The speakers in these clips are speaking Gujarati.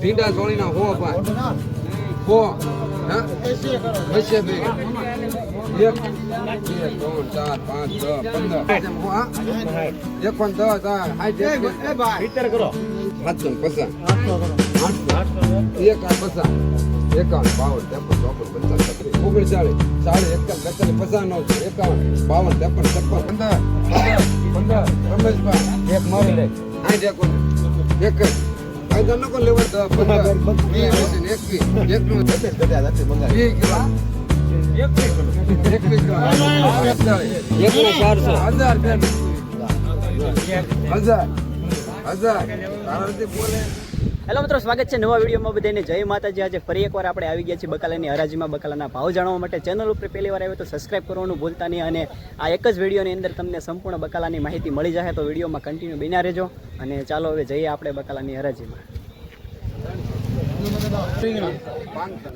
સિત્તેર ચોળી સોળીના હો પાંચ હો એક પચાસ. એક પચાસ. એકાવન બાવન ત્રેપન ચોપન પચાસ છત્રીસ ઓગણચાળીસ ચાલીસ એકતાલીસ બેતાલીસ પચાસ નવ છે એકાવન બાવન ત્રેપન છપ્પન પંદર પંદર રમેશભાઈ એક મારી લે. આઠ એક જ. કાયદા नको લેવા પંદર વીસ વીસ ને એકવીસ એકનું. વીસ એકવીસ ચારસો. હજાર હજાર. હજાર. તારા રીતે બોલે. હેલો મિત્રો, સ્વાગત છે નવા વિડીયોમાં બધાને. જય માતાજી. આજે ફરી એકવાર આપણે આવી ગયા છીએ બકાલાની હરાજીમાં, બકાલાના ભાવ જાણવા માટે. ચેનલ ઉપર પહેલી વાર આવ્યો તો સબસ્ક્રાઇબ કરવાનું ભૂલતા નહીં અને આ એક જ વિડીયોની અંદર તમને સંપૂર્ણ બકાલાની માહિતી મળી જશે તો વિડીયોમાં કન્ટિન્યુ બિના રહેજો. અને ચાલો હવે જઈએ આપણે બકાલાની હરાજીમાં.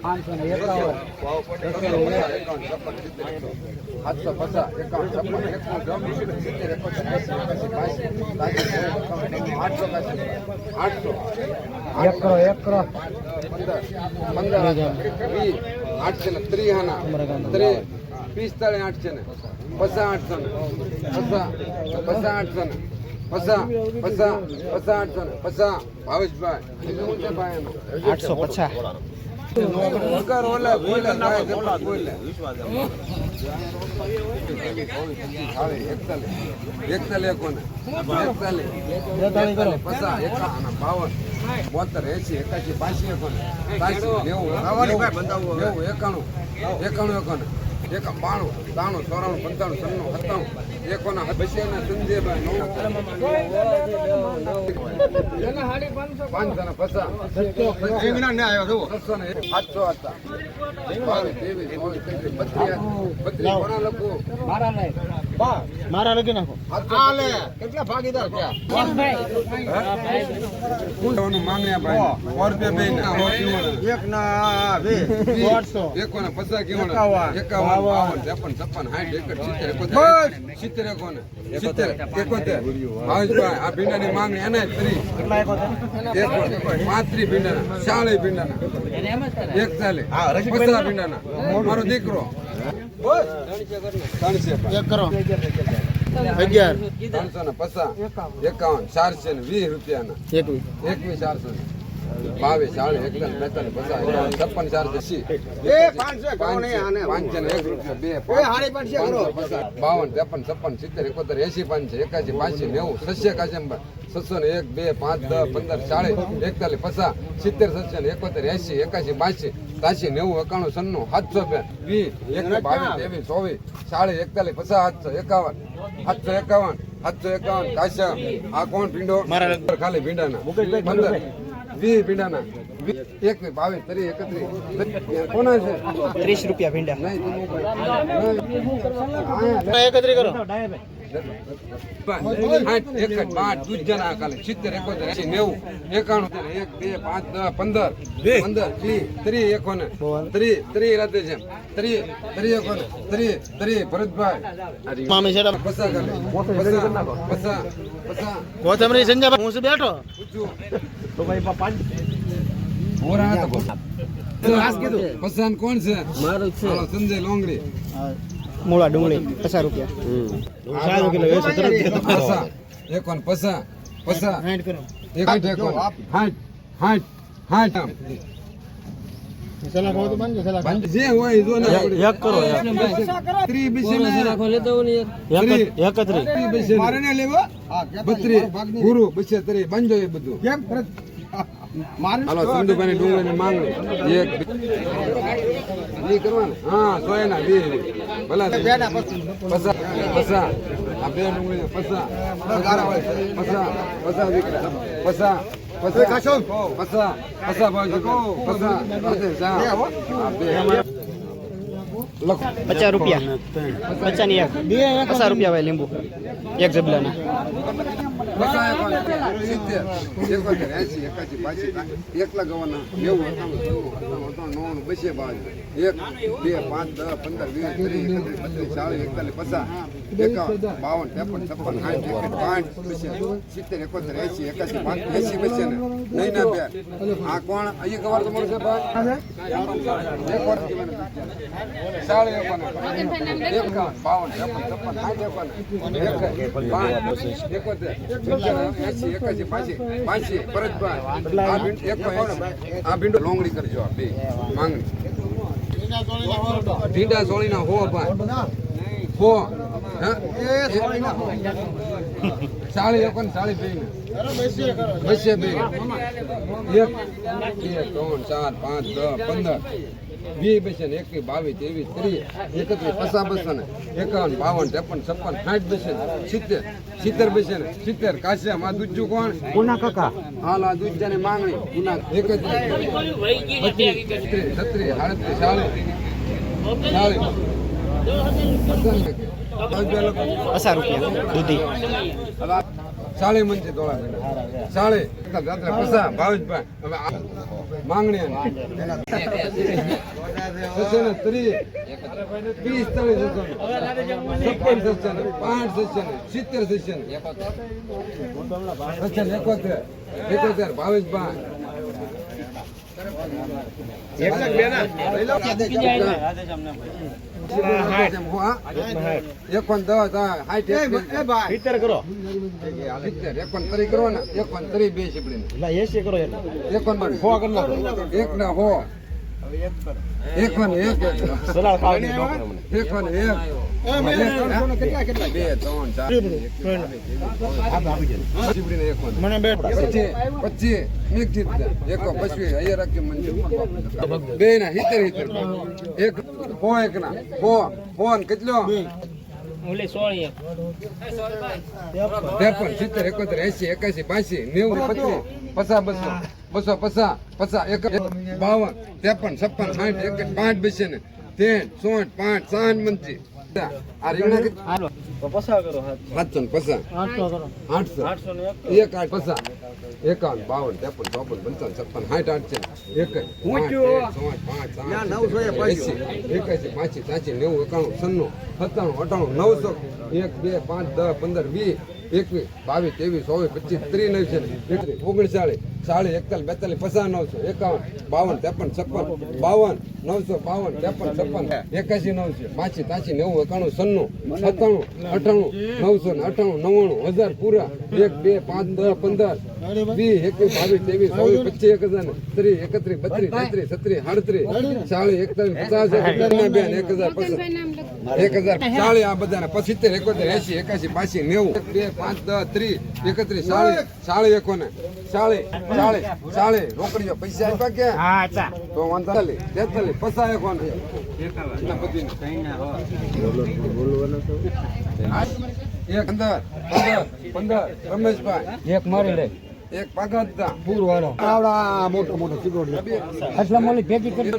પાંચસો ને એકાવન સાતસો પચાસ એકાવન છપ્પન એકસો સિત્તેર એકોતેર એસી એકાસી બાસી ત્યાસી આઠસો આઠસો એક કરો એક કરો પંદર આના ત્રીસ પિસ્તાળીસ આઠસો આઠસો ભાવેશભાઈ શું છે ભાઈ? આઠસો પચાસ બોતેર એસી એકાસી નેવું નેવું નેવું એકાણું એકાણું. એક બાણું ત્રાણું ચોરાણું પંચાણું છન્નું સત્તાણું એકોના બસેના સંજયભાઈ પાંચસો ને પચાસ એક, સાતસો હતા. પચીસ મારા લખી નાખો. કેટલા ભાગીદાર ભાઈ? સો બે ના સો કિવડા. એક ના બે. પચાસ. એકાવન, એકાવન. બાવન ત્રેપન છપ્પન સાઠ એકસઠ સિત્તેર એકોતેર. સિત્તેર એકોને સિત્તેર એકોતેર. ભાવેશભાઈ આ ભીંડાની માંગણી એને ત્રીસ પાંત્રીસ ભીંડાના ચાલીસ ભીંડાના. એકતાલીસ. પચાસ ભીંડાના. મારો દીકરો. અગિયાર ત્રણસો ને પચાસ. એકાવન ચારસો ને વીસ રૂપિયાના. એકવીસ ચારસો ને. બાવીસ ચાલીસ એકતાલીસ બેતાલીસ પચાસ છપ્પન ચાર એસી. પાંચસો એક રૂપિયા બે પાંચસો. બાવન ત્રેપન છપ્પન સિત્તેર એકોતેર એસી પાંચસો એકાસી પાંચસી નેવું સસ્ય કાશી છસો ને એક બે પાંચ દસ પંદર ચાળીસ એકતાલીસ પચાસ સિત્તેર સસ્ય ને એકોતેર એસી એકાસી બાસી તાસી નેવું એકાણું સન્નું સાતસો બે વીસ એક બાવીસ ત્રેવીસ ચોવીસ સાડી એકતાલીસ પચાસ સાતસો એકાવન સાતસો એકાવન સાતસો એકાવન કાશા આ કોણ ભીંડો? મારા ખાલી ભીંડાના. ના પંદર. વીસ ભીંડાના. એક બાવીસ ત્રીસ એકત્રીસ. કોના છે? ત્રીસ રૂપિયા ભીંડા. નહીં. એકત્રી કરો. સિત્તેર એકોતેર એસી નેવું એકાણું એક બે પાંચ દસ પંદર. પંદર ત્રીસ ત્રીસ એકોને. ત્રીસ ત્રીસ રાતે છે ત્રીસ ત્રીસ એકોને. ત્રીસ ત્રીસ ભરતભાઈ. પસા ખાલી પસા પસા પસા કોથમરી સંજય હું શું બેઠો? તો ભાઈ પાંચ કોણ છે? મારું છે. સંજય લોંગડી. મૂળા ડુંગળી પચાસ રૂપિયા. પસા. એકોન પસા. પસા. હાઈટ કરો. એક હાઠ એકોન હાઠ હાઠ હાઠ પસા પસા આ બે ડુંગળી પસા પસા પસા દીકરા પસા પસા પસા પસા પચાસ રૂપિયા. પચાસની એક પચાસ રૂપિયા ભાઈ લીંબુ એક જબલાના બાવન ત્રેપન છપ્પન સાઠ પાઠ સિત્તેર એકોતેર એસી એકાસી એસી બસે ને. આ કોણ? અહીંયા કવર તમારું છે આ ભીંડો લોંગડી કરજો આ બે. માંગણી. ભીંડા સોળી ના હો ભાઈ. હો. ચાળી લોકો ને ચાળી ભાઈ બસે બે. એક બે ત્રણ ચાર પાંચ દસ પંદર. વીસ બસે ને એકવીસ બાવીસ ત્રેવીસ ત્રીસ એકત્રીસ પચાસ બસો ને એકાવન બાવન ત્રેપન છપ્પન સાઠ બસે સિત્તેર. સિત્તેર બસે ને સિત્તેર. કાશ્યા માં દૂજ્જુ કોણ? ગુના કાકા. હાલ આ દૂજ્જાની માંગણી. ગુના એકત્રીસ બત્રીસ છત્રીસ સાડત્રીસ ચાલીસ. ચાલીસ. પચાસ રૂપિયા. દૂધી. સાળે મંચે દોડા બેઠા. સાળે પૈસા ભાવેશભાઈ હવે માંગણી ત્રીસ. ત્રીસ ત્રીસ પાંચ સેશન સિત્તેર સેશન એકોતેર. એકોતેર ભાવેશભાઈ એક પણ દસ સિત્તેર કરો સિત્તેર એક પણ તરી કરો ને એક પણ તરી બે સીપડી એક પણ હો. એક પણ એક સલાહ ખાવ ને ડોક્ટર મને એક પણ એક. બે ના હિતેર હિતેર એક પો એક ના પો ફોન કેટલો? ઓલે સોળી ત્રેપન સિત્તેર એકોતેર એસી એકાસી બાસી નેવું પચીસ પચાસ બસો. બસો પચાસ પચાસ એક બાવન ત્રેપન છપ્પન સાઠ એક પાંચ બેસે ને. તેર સોઠ પાંચ સાઠ આ રીંગણા સાતસો ને પચાસ આઠસો ને એક. આઠ પચાસ એકાવન બાવન ત્રેપન ચોપન પંચાવન છપ્પન સાઠ આઠ છે. એક એકાસી પાંચી સાચી નેવું એકાણું સન્નું સત્તાણું અઠાણું નવસો. એક બે પાંચ દસ પંદર વીસ. એકવીસ બાવીસ ત્રેવીસ ચોવીસ પચીસ ત્રીસ એકત્રીસ ઓગણચાળીસ ચાલીસ એકતાલીસ બેતાલીસ પચાસ નવસો એકાવન બાવન ત્રેપન છપ્પન બાવન નવસો બાવન ત્રેપન છપ્પન એકાસી નવસો પાંચી તાસી નેવું એકાણું સન્નું સત્તાણું અઠાણું નવસો ને અઠાણું નવ્વાણું હજાર પૂરા એક બે પાંચ દસ પંદર વીસ એકવીસ બાવીસ ત્રેવીસ ચોવીસ પચીસ એક હજાર ત્રીસ એકત્રીસ બત્રીસ તેત્રીસ છત્રીસ સાડત્રીસ ચાલીસ એકતાલીસ પચાસ બેન એક હજાર પચાસ એક હજાર ચાલીસ આ બધાને પચીસ એકોતેર એસી એકાસી પાસી નેવું. બે પાંચ દસ ત્રીસ એકત્રીસ ચાલીસ ચાલીસ એકોને. ચાલીસ ચાલીસ ચાલીસ રોકડીઓ પૈસા આપ્યા કે હા અચ્છા તો વાંધો ચાલીસ તેતાલીસ પચાસ એકોને. એક પંદર પંદર પંદર રમેશભાઈ. એક મારી લે. એક પાગતદા પૂર વાળો આવડા મોટો મોટો સિક્યોર અસલા મોલી ભેગી કરી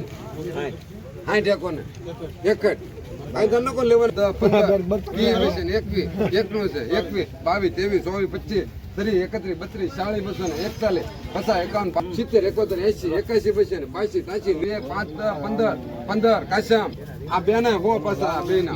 એક જ. નકો લેવાનું? એકનું છે એકવીસ બાવીસ ત્રેવીસ ચોવીસ પચીસ ત્રીસ એકત્રીસ બત્રીસ ચાલીસ બસો ને એકતાલીસ પચાસ એકાવન સિત્તેર એકોતેર એસી એકાસી બસો ને બાસી ત્યાસી બે પાંચ દસ પંદર પંદર કાશ્યામ આ બે ને હો પાછા બે ના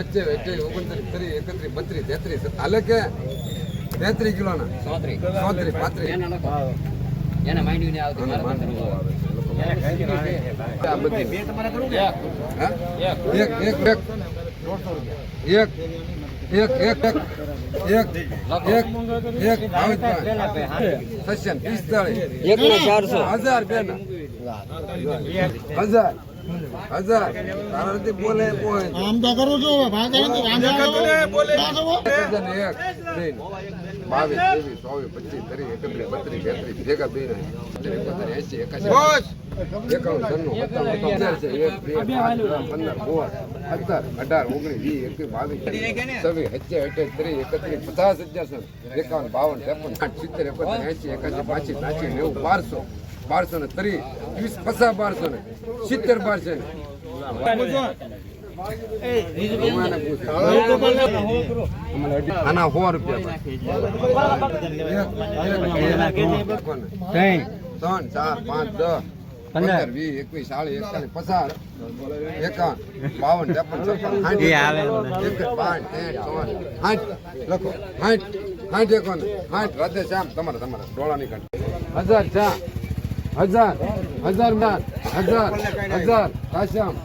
પચીસ એકવીસ ઓગણત્રીસ ત્રીસ એકત્રીસ બત્રીસ તેત્રીસ. હાલે કે? તેત્રીસ કિલો ના ચોત્રીસ પાંત્રીસ આ બધી. હા? એક. એક એક એક. એક એક એક એક. એક એક પિસ્તાળીસ. એક ચારસો. હજાર બે ના હજાર. હજાર તારા બોલે કોઈ. આમ તો કરું છું ભાગે નથી એક હજાર ને એક ત્રણ બાવીસ ત્રેવીસ ચોવીસ પચીસ ત્રીસ એકત્રીસ બત્રીસ તેત્રીસ ભેગા બે ને એસી એકાસી. એકાવન છન્નું સત્તાવન અઠ્યાવીસ છે એક બે પંદર સોળ સત્તર અઢાર ઓગણીસ વીસ એકવીસ બાવીસ છવ્વીસ સત્યાવીસ અઠ્યાવીસ ત્રીસ એકત્રીસ પચાસ હજાર એકાવન બાવન ત્રેપન સાઠ સિત્તેર એકોતેર એસી એકાસી પાંચી ત્યાંસી નેવું બારસો. બારસો ને ત્રીસ વીસ પચાસ બારસો ને સિત્તેર બારસો ને. આના સો રૂપિયા ત્રણ ચાર પાંચ દસ પંદર વીસ એકવીસ ચાલીસ એકતાલીસ પચાસ એકાવન બાવન ત્રેપન છપ્પન સાઠ. પાંચ ત્રણ ચોર સાઠ લખો. સાઠ સાઠ એકોન સાઠ રાધે શ્યામ. તમારે તમારે ડોળાની કાઢ હજાર ચા હજાર હજાર બાર હજાર હજાર કાશ્યામ